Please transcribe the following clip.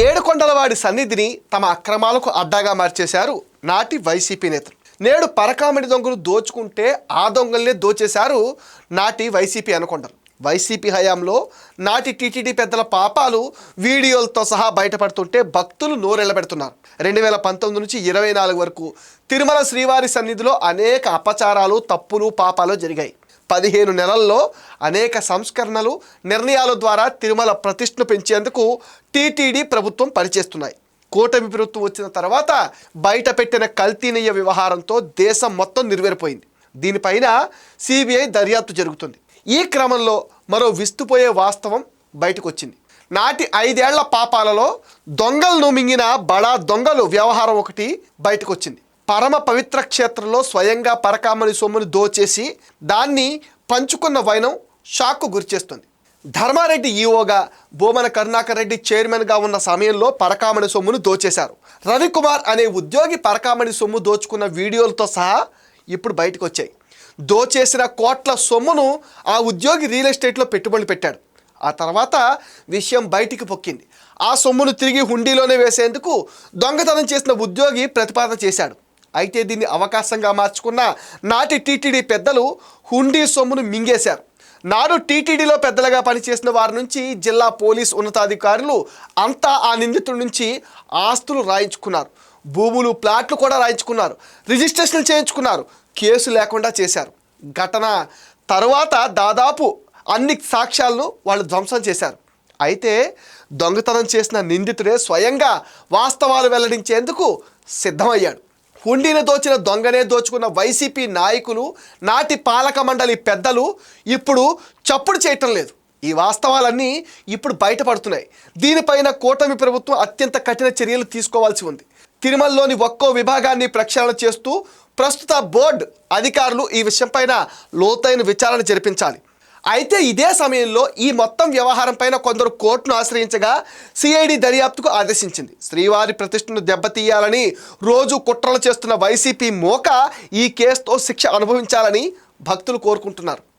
ఏడుకొండలవాడి సన్నిధిని తమ అక్రమాలకు అడ్డాగా మార్చేశారు నాటి వైసీపీ నేతలు. నేడు పరకామణి దొంగలు దోచుకుంటే ఆ దొంగల్నే దోచేశారు నాటి వైసీపీ అనుకొండలు. వైసీపీ హయాంలో నాటి టీటీడీ పెద్దల పాపాలు వీడియోలతో సహా బయటపడుతుంటే భక్తులు నోరెళ్ళబెడుతున్నారు రెండు వేల పంతొమ్మిది నుంచి ఇరవై నాలుగు వరకు తిరుమల శ్రీవారి సన్నిధిలో అనేక అపచారాలు తప్పులు పాపాలు జరిగాయి. పదిహేను నెలల్లో అనేక సంస్కరణలు నిర్ణయాల ద్వారా తిరుమల ప్రతిష్టను పెంచేందుకు టీటీడీ ప్రభుత్వం పనిచేస్తున్నాయి. కూటమి ప్రభుత్వం వచ్చిన తర్వాత బయట పెట్టిన కల్తీనీయ వ్యవహారంతో దేశం మొత్తం నిర్వేరిపోయింది. దీనిపైన సిబిఐ దర్యాప్తు జరుగుతుంది. ఈ క్రమంలో మరో విస్తుపోయే వాస్తవం బయటకు వచ్చింది నాటి ఐదేళ్ళ పాపాలలో దొంగలను మింగిన బడా దొంగలు వ్యవహారం ఒకటి బయటకు వచ్చింది పరమ పవిత్ర క్షేత్రంలో స్వయంగా పరకామణి సొమ్ముని దోచేసి దాన్ని పంచుకున్న వైనం షాక్కు గురిచేస్తుంది ధర్మారెడ్డి ఈఓగా బోమన కరుణాకర్ రెడ్డి చైర్మన్గా ఉన్న సమయంలో పరకామణి సొమ్మును దోచేశారు. రవికుమార్ అనే ఉద్యోగి పరకామణి సొమ్ము దోచుకున్న వీడియోలతో సహా ఇప్పుడు బయటకు వచ్చాయి దోచేసిన కోట్ల సొమ్మును ఆ ఉద్యోగి రియల్ ఎస్టేట్లో పెట్టుబడులు పెట్టాడు. ఆ తర్వాత విషయం బయటికి పొక్కింది. ఆ సొమ్మును తిరిగి హుండీలోనే వేసేందుకు దొంగతనం చేసిన ఉద్యోగి ప్రతిపాదన చేశాడు. అయితే దీన్ని అవకాశంగా మార్చుకున్న నాటి టీటీడీ పెద్దలు హుండీ సొమ్మును మింగేశారు. నాడు టీటీడీలో పెద్దలుగా పనిచేసిన వారి నుంచి జిల్లా పోలీస్ ఉన్నతాధికారులు అంతా ఆ నిందితుడి నుంచి ఆస్తులు రాయించుకున్నారు. భూములు ప్లాట్లు కూడా రాయించుకున్నారు. రిజిస్ట్రేషన్లు చేయించుకున్నారు. కేసు లేకుండా చేశారు. ఘటన తర్వాత దాదాపు అన్ని సాక్ష్యాలను వాళ్ళు ధ్వంసం చేశారు. అయితే దొంగతనం చేసిన నిందితుడే స్వయంగా వాస్తవాలు వెల్లడించేందుకు సిద్ధమయ్యాడు. హుండీని దోచిన దొంగనే దోచుకున్న వైసీపీ నాయకులు నాటి పాలక మండలి పెద్దలు ఇప్పుడు చప్పుడు చేయటం లేదు. ఈ వాస్తవాలన్నీ ఇప్పుడు బయటపడుతున్నాయి. దీనిపైన కూటమి ప్రభుత్వం అత్యంత కఠిన చర్యలు తీసుకోవాల్సి ఉంది. తిరుమలలోని ఒక్కో విభాగాన్ని ప్రక్షాళన చేస్తూ ప్రస్తుత బోర్డు అధికారులు ఈ విషయంపైన లోతైన విచారణ జరిపించాలి. అయితే ఇదే సమయంలో ఈ మొత్తం వ్యవహారం పైన కొందరు కోర్టును ఆశ్రయించగా సిఐడి దర్యాప్తుకు ఆదేశించింది. శ్రీవారి ప్రతిష్టను దెబ్బతీయాలని రోజు కుట్రలు చేస్తున్న వైసీపీ మోక ఈ కేసుతో శిక్ష అనుభవించాలని భక్తులు కోరుకుంటున్నారు.